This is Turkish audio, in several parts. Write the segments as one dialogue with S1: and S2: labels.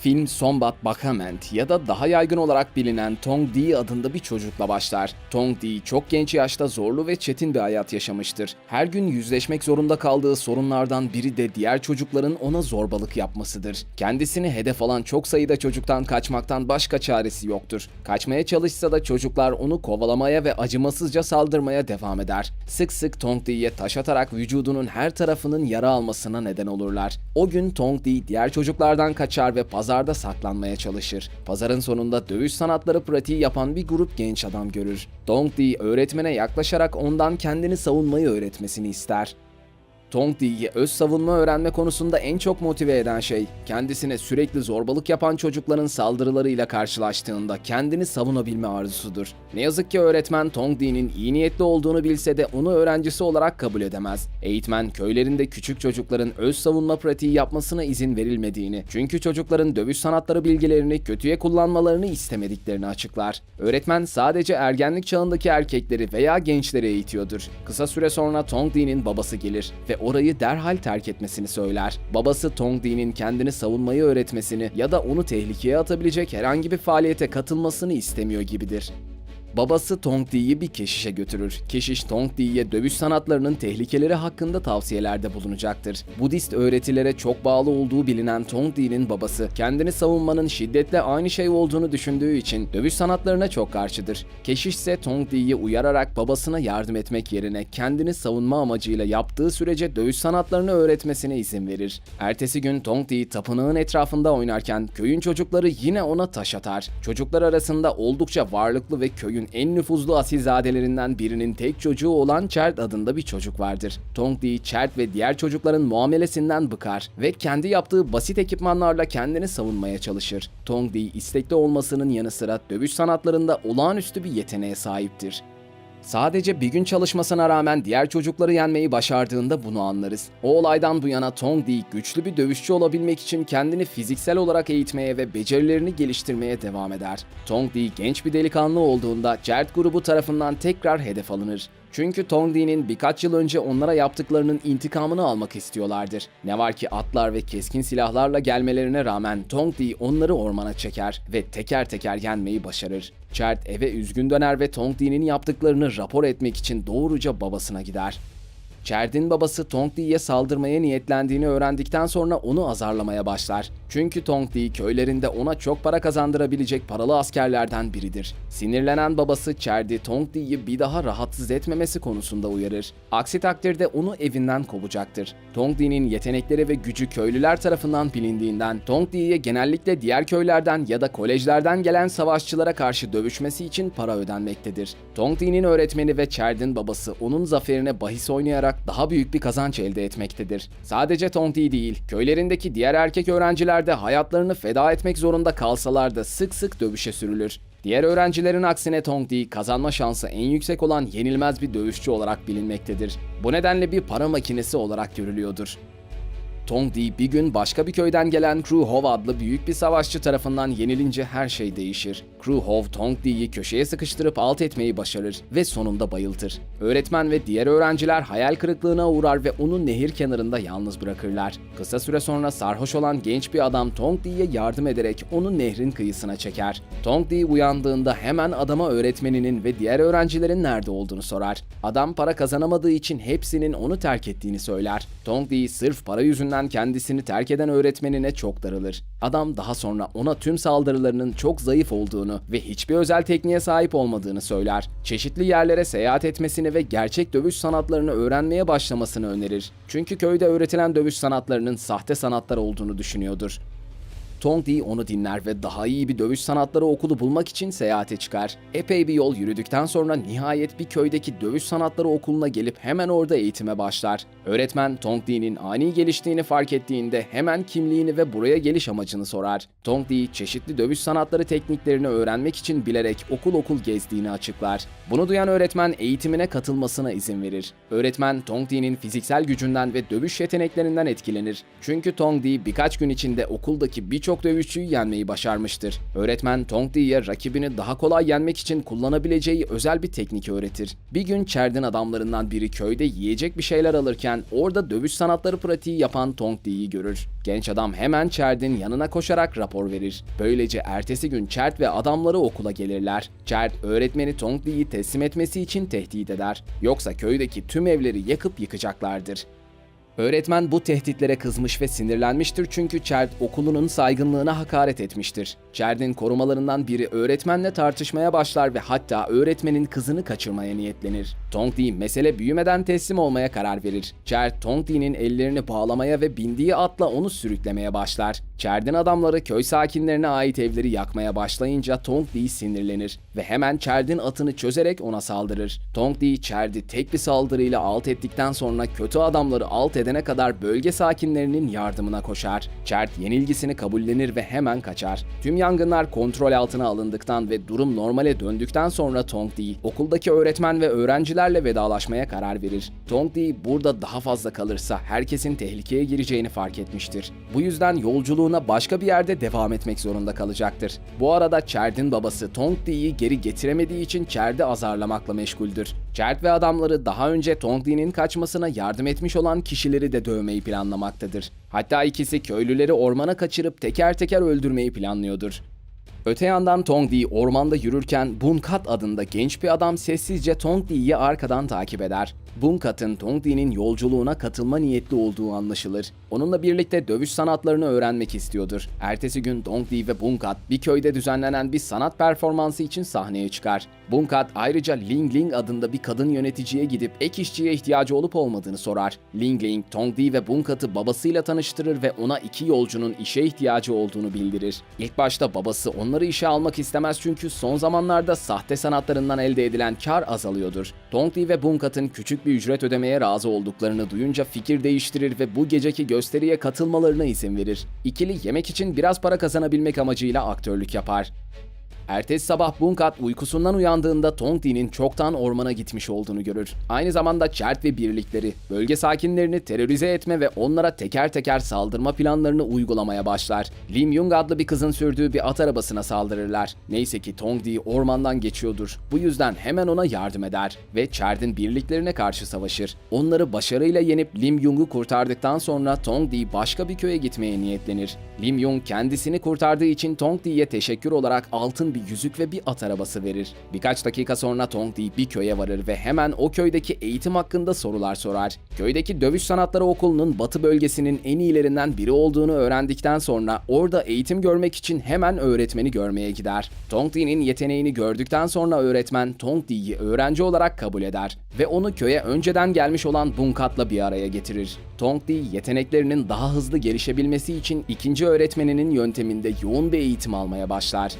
S1: Film Sombat Bakament ya da daha yaygın olarak bilinen Tong Di adında bir çocukla başlar. Tong Di çok genç yaşta zorlu ve çetin bir hayat yaşamıştır. Her gün yüzleşmek zorunda kaldığı sorunlardan biri de diğer çocukların ona zorbalık yapmasıdır. Kendisini hedef alan çok sayıda çocuktan kaçmaktan başka çaresi yoktur. Kaçmaya çalışsa da çocuklar onu kovalamaya ve acımasızca saldırmaya devam eder. Sık sık Tong Di'ye taş atarak vücudunun her tarafının yara almasına neden olurlar. O gün Tong Di diğer çocuklardan kaçar ve pazarda saklanmaya çalışır. Pazarın sonunda dövüş sanatları pratiği yapan bir grup genç adam görür. Tong Di öğretmene yaklaşarak ondan kendini savunmayı öğretmesini ister. Tong Di'yi öz savunma öğrenme konusunda en çok motive eden şey, kendisine sürekli zorbalık yapan çocukların saldırılarıyla karşılaştığında kendini savunabilme arzusudur. Ne yazık ki öğretmen Tong Di'nin iyi niyetli olduğunu bilse de onu öğrencisi olarak kabul edemez. Eğitmen köylerinde küçük çocukların öz savunma pratiği yapmasına izin verilmediğini, çünkü çocukların dövüş sanatları bilgilerini kötüye kullanmalarını istemediklerini açıklar. Öğretmen sadece ergenlik çağındaki erkekleri veya gençleri eğitiyordur. Kısa süre sonra Tong Di'nin babası gelir ve orayı derhal terk etmesini söyler. Babası Tong Di'nin kendini savunmayı öğretmesini ya da onu tehlikeye atabilecek herhangi bir faaliyete katılmasını istemiyor gibidir. Babası Tong Di'yi bir keşişe götürür. Keşiş Tong Di'ye dövüş sanatlarının tehlikeleri hakkında tavsiyelerde bulunacaktır. Budist öğretilere çok bağlı olduğu bilinen Tong Di'nin babası, kendini savunmanın şiddetle aynı şey olduğunu düşündüğü için dövüş sanatlarına çok karşıdır. Keşiş ise Tong Di'yi uyararak babasına yardım etmek yerine kendini savunma amacıyla yaptığı sürece dövüş sanatlarını öğretmesine izin verir. Ertesi gün Tong Di tapınağın etrafında oynarken köyün çocukları yine ona taş atar. Çocuklar arasında oldukça varlıklı ve köyün en nüfuzlu asilzadelerinden birinin tek çocuğu olan Chert adında bir çocuk vardır. Tong Di, Chert ve diğer çocukların muamelesinden bıkar ve kendi yaptığı basit ekipmanlarla kendini savunmaya çalışır. Tong Di istekli olmasının yanı sıra dövüş sanatlarında olağanüstü bir yeteneğe sahiptir. Sadece bir gün çalışmasına rağmen diğer çocukları yenmeyi başardığında bunu anlarız. O olaydan bu yana Tong Di güçlü bir dövüşçü olabilmek için kendini fiziksel olarak eğitmeye ve becerilerini geliştirmeye devam eder. Tong Di genç bir delikanlı olduğunda Jert grubu tarafından tekrar hedef alınır. Çünkü Tong Di'nin birkaç yıl önce onlara yaptıklarının intikamını almak istiyorlardır. Ne var ki atlar ve keskin silahlarla gelmelerine rağmen Tong Di onları ormana çeker ve teker teker yenmeyi başarır. Chert eve üzgün döner ve Tong Di'nin yaptıklarını rapor etmek için doğruca babasına gider. Cherd'in babası Tong Di'ye saldırmaya niyetlendiğini öğrendikten sonra onu azarlamaya başlar. Çünkü Tong Di köylerinde ona çok para kazandırabilecek paralı askerlerden biridir. Sinirlenen babası Cherd'i Tong Di'yi bir daha rahatsız etmemesi konusunda uyarır. Aksi takdirde onu evinden kovacaktır. Tong Di'nin yetenekleri ve gücü köylüler tarafından bilindiğinden Tong Di'ye genellikle diğer köylerden ya da kolejlerden gelen savaşçılara karşı dövüşmesi için para ödenmektedir. Tong Di'nin öğretmeni ve Cherd'in babası onun zaferine bahis oynayarak daha büyük bir kazanç elde etmektedir. Sadece Tong Di değil, köylerindeki diğer erkek öğrenciler de hayatlarını feda etmek zorunda kalsalar da sık sık dövüşe sürülür. Diğer öğrencilerin aksine Tong Di kazanma şansı en yüksek olan yenilmez bir dövüşçü olarak bilinmektedir. Bu nedenle bir para makinesi olarak görülüyordur. Tong Di bir gün başka bir köyden gelen Kru Hov adlı büyük bir savaşçı tarafından yenilince her şey değişir. Kru Hov Tong Di'yi köşeye sıkıştırıp alt etmeyi başarır ve sonunda bayıltır. Öğretmen ve diğer öğrenciler hayal kırıklığına uğrar ve onu nehir kenarında yalnız bırakırlar. Kısa süre sonra sarhoş olan genç bir adam Tong Di'ye yardım ederek onu nehrin kıyısına çeker. Tong Di uyandığında hemen adama öğretmeninin ve diğer öğrencilerin nerede olduğunu sorar. Adam para kazanamadığı için hepsinin onu terk ettiğini söyler. Tong Di sırf para yüzünden kendisini terk eden öğretmenine çok darılır. Adam daha sonra ona tüm saldırılarının çok zayıf olduğunu ve hiçbir özel tekniğe sahip olmadığını söyler. Çeşitli yerlere seyahat etmesini ve gerçek dövüş sanatlarını öğrenmeye başlamasını önerir. Çünkü köyde öğretilen dövüş sanatlarının sahte sanatlar olduğunu düşünüyordur. Tong Di onu dinler ve daha iyi bir dövüş sanatları okulu bulmak için seyahate çıkar. Epey bir yol yürüdükten sonra nihayet bir köydeki dövüş sanatları okuluna gelip hemen orada eğitime başlar. Öğretmen Tong Di'nin ani geliştiğini fark ettiğinde hemen kimliğini ve buraya geliş amacını sorar. Tong Di çeşitli dövüş sanatları tekniklerini öğrenmek için bilerek okul okul gezdiğini açıklar. Bunu duyan öğretmen eğitimine katılmasına izin verir. Öğretmen Tong Di'nin fiziksel gücünden ve dövüş yeteneklerinden etkilenir. Çünkü Tong Di birkaç gün içinde okuldaki birçok birçok dövüşçüyü yenmeyi başarmıştır. Öğretmen Tong Di'ye rakibini daha kolay yenmek için kullanabileceği özel bir teknik öğretir. Bir gün Cherdin adamlarından biri köyde yiyecek bir şeyler alırken orada dövüş sanatları pratiği yapan Tong Di'yi görür. Genç adam hemen Cherdin yanına koşarak rapor verir. Böylece ertesi gün Cherd ve adamları okula gelirler. Cherd öğretmeni Tong Di'yi teslim etmesi için tehdit eder. Yoksa köydeki tüm evleri yakıp yıkacaklardır. Öğretmen bu tehditlere kızmış ve sinirlenmiştir çünkü Cherd okulunun saygınlığına hakaret etmiştir. Cherd'in korumalarından biri öğretmenle tartışmaya başlar ve hatta öğretmenin kızını kaçırmaya niyetlenir. Tong Di mesele büyümeden teslim olmaya karar verir. Cherd, Tong Di'nin ellerini bağlamaya ve bindiği atla onu sürüklemeye başlar. Cherd'in adamları köy sakinlerine ait evleri yakmaya başlayınca Tong Di sinirlenir ve hemen Cherd'in atını çözerek ona saldırır. Tong Di, Cherd'i tek bir saldırıyla alt ettikten sonra kötü adamları alt edene kadar bölge sakinlerinin yardımına koşar. Cherd yenilgisini kabullenir ve hemen kaçar. Tüm yangınlar kontrol altına alındıktan ve durum normale döndükten sonra Tong Di, okuldaki öğretmen ve öğrencilerle vedalaşmaya karar verir. Tong Di burada daha fazla kalırsa herkesin tehlikeye gireceğini fark etmiştir. Bu yüzden yolculuğuna başka bir yerde devam etmek zorunda kalacaktır. Bu arada Cherd'in babası Tong Di'yi geri getiremediği için Cherd'i azarlamakla meşguldür. Cherd ve adamları daha önce Tong Di'nin kaçmasına yardım etmiş olan kişileri de dövmeyi planlamaktadır. Hatta ikisi köylüleri ormana kaçırıp teker teker öldürmeyi planlıyordur. Öte yandan Tong Di ormanda yürürken Bunkat adında genç bir adam sessizce Tong Di'yi arkadan takip eder. Bunkat'ın Tong Di'nin yolculuğuna katılma niyetli olduğu anlaşılır. Onunla birlikte dövüş sanatlarını öğrenmek istiyordur. Ertesi gün Tong Di ve Bunkat bir köyde düzenlenen bir sanat performansı için sahneye çıkar. Bunkat ayrıca Ling Ling adında bir kadın yöneticiye gidip ek işçiye ihtiyacı olup olmadığını sorar. Ling Ling, Tong Di ve Bunkat'ı babasıyla tanıştırır ve ona iki yolcunun işe ihtiyacı olduğunu bildirir. İlk başta babası onları işe almak istemez çünkü son zamanlarda sahte sanatlarından elde edilen kar azalıyordur. Tong Di ve Bunkat'ın küçük bir ücret ödemeye razı olduklarını duyunca fikir değiştirir ve bu geceki gösteriye katılmalarına izin verir. İkili yemek için biraz para kazanabilmek amacıyla aktörlük yapar. Ertesi sabah Bunkat uykusundan uyandığında Tong Di'nin çoktan ormana gitmiş olduğunu görür. Aynı zamanda Chert ve birlikleri bölge sakinlerini terörize etme ve onlara teker teker saldırma planlarını uygulamaya başlar. Lim Yung adlı bir kızın sürdüğü bir at arabasına saldırırlar. Neyse ki Tong Di ormandan geçiyordur. Bu yüzden hemen ona yardım eder ve Chert'in birliklerine karşı savaşır. Onları başarıyla yenip Lim Yung'u kurtardıktan sonra Tong Di başka bir köye gitmeye niyetlenir. Lim Yung kendisini kurtardığı için Tong Di'ye teşekkür olarak altın bir yüzük ve bir at arabası verir. Birkaç dakika sonra Tong Di bir köye varır ve hemen o köydeki eğitim hakkında sorular sorar. Köydeki dövüş sanatları okulunun batı bölgesinin en iyilerinden biri olduğunu öğrendikten sonra orada eğitim görmek için hemen öğretmeni görmeye gider. Tong Di'nin yeteneğini gördükten sonra öğretmen Tong Di'yi öğrenci olarak kabul eder ve onu köye önceden gelmiş olan Bunkat'la bir araya getirir. Tong Di yeteneklerinin daha hızlı gelişebilmesi için ikinci öğretmeninin yönteminde yoğun bir eğitim almaya başlar.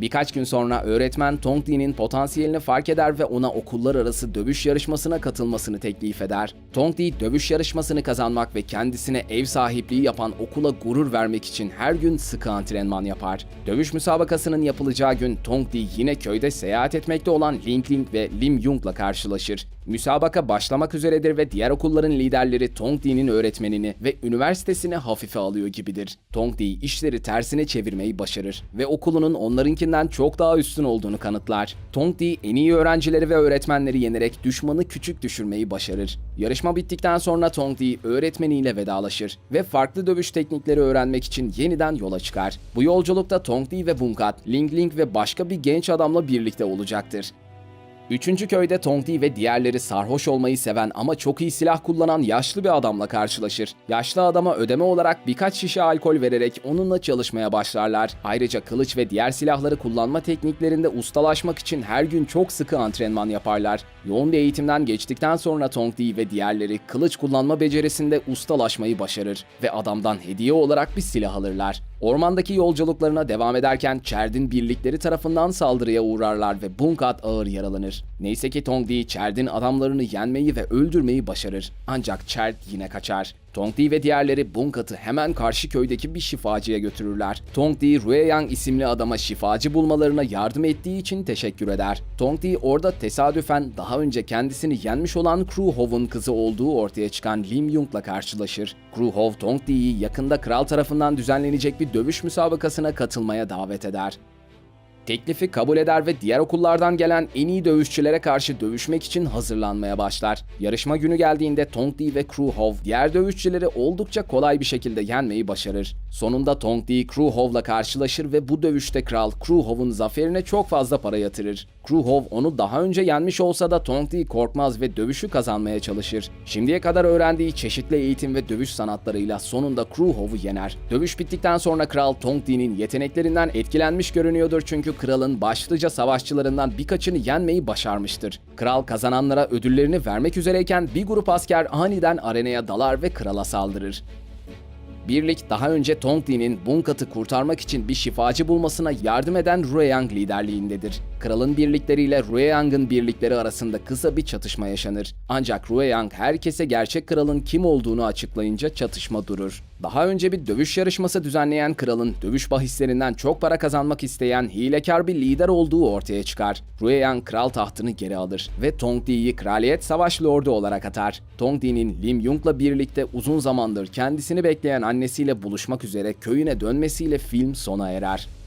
S1: Birkaç gün sonra öğretmen Tong Di'nin potansiyelini fark eder ve ona okullar arası dövüş yarışmasına katılmasını teklif eder. Tong Di dövüş yarışmasını kazanmak ve kendisine ev sahipliği yapan okula gurur vermek için her gün sıkı antrenman yapar. Dövüş müsabakasının yapılacağı gün Tong Di yine köyde seyahat etmekte olan Ling Ling ve Lim Yung'la karşılaşır. Müsabaka başlamak üzeredir ve diğer okulların liderleri Tong Di'nin öğretmenini ve üniversitesini hafife alıyor gibidir. Tong Di işleri tersine çevirmeyi başarır ve okulunun onlarınkinden çok daha üstün olduğunu kanıtlar. Tong Di en iyi öğrencileri ve öğretmenleri yenerek düşmanı küçük düşürmeyi başarır. Yarışma bittikten sonra Tong Di öğretmeniyle vedalaşır ve farklı dövüş teknikleri öğrenmek için yeniden yola çıkar. Bu yolculukta Tong Di ve Bunkat, Ling Ling ve başka bir genç adamla birlikte olacaktır. Üçüncü köyde Tong Di ve diğerleri sarhoş olmayı seven ama çok iyi silah kullanan yaşlı bir adamla karşılaşır. Yaşlı adama ödeme olarak birkaç şişe alkol vererek onunla çalışmaya başlarlar. Ayrıca kılıç ve diğer silahları kullanma tekniklerinde ustalaşmak için her gün çok sıkı antrenman yaparlar. Yoğun bir eğitimden geçtikten sonra Tong Di ve diğerleri kılıç kullanma becerisinde ustalaşmayı başarır ve adamdan hediye olarak bir silah alırlar. Ormandaki yolculuklarına devam ederken Cherd'in birlikleri tarafından saldırıya uğrarlar ve Bunkat ağır yaralanır. Neyse ki Tong Di Cherd'in adamlarını yenmeyi ve öldürmeyi başarır. Ancak Cherd yine kaçar. Tong Di ve diğerleri Bunkat'ı hemen karşı köydeki bir şifacıya götürürler. Tong Di, Rue Yang isimli adama şifacı bulmalarına yardım ettiği için teşekkür eder. Tong Di orada tesadüfen daha önce kendisini yenmiş olan Kruhov'un kızı olduğu ortaya çıkan Lim Yung'la karşılaşır. Kruhov, Tong Di'yi yakında kral tarafından düzenlenecek bir dövüş müsabakasına katılmaya davet eder. Teklifi kabul eder ve diğer okullardan gelen en iyi dövüşçülere karşı dövüşmek için hazırlanmaya başlar. Yarışma günü geldiğinde Tong Di ve Kruhov diğer dövüşçüleri oldukça kolay bir şekilde yenmeyi başarır. Sonunda Tong Di Kruhov'la karşılaşır ve bu dövüşte kral Kruhov'un zaferine çok fazla para yatırır. Kruhov onu daha önce yenmiş olsa da Tong Di korkmaz ve dövüşü kazanmaya çalışır. Şimdiye kadar öğrendiği çeşitli eğitim ve dövüş sanatlarıyla sonunda Kruhov'u yener. Dövüş bittikten sonra kral Tong Di'nin yeteneklerinden etkilenmiş görünüyordur çünkü kralın başlıca savaşçılarından birkaçını yenmeyi başarmıştır. Kral kazananlara ödüllerini vermek üzereyken bir grup asker aniden arenaya dalar ve krala saldırır. Birlik daha önce Tong Di'nin Bunkat'ı kurtarmak için bir şifacı bulmasına yardım eden Rueyang liderliğindedir. Kralın birlikleriyle Rueyang'ın birlikleri arasında kısa bir çatışma yaşanır. Ancak Rueyang herkese gerçek kralın kim olduğunu açıklayınca çatışma durur. Daha önce bir dövüş yarışması düzenleyen kralın dövüş bahislerinden çok para kazanmak isteyen hilekar bir lider olduğu ortaya çıkar. Rueyang kral tahtını geri alır ve Tong Di'yi kraliyet savaş lordu olarak atar. Tong Di'nin Lim Yung'la birlikte uzun zamandır kendisini bekleyen annesiyle buluşmak üzere köyüne dönmesiyle film sona erer.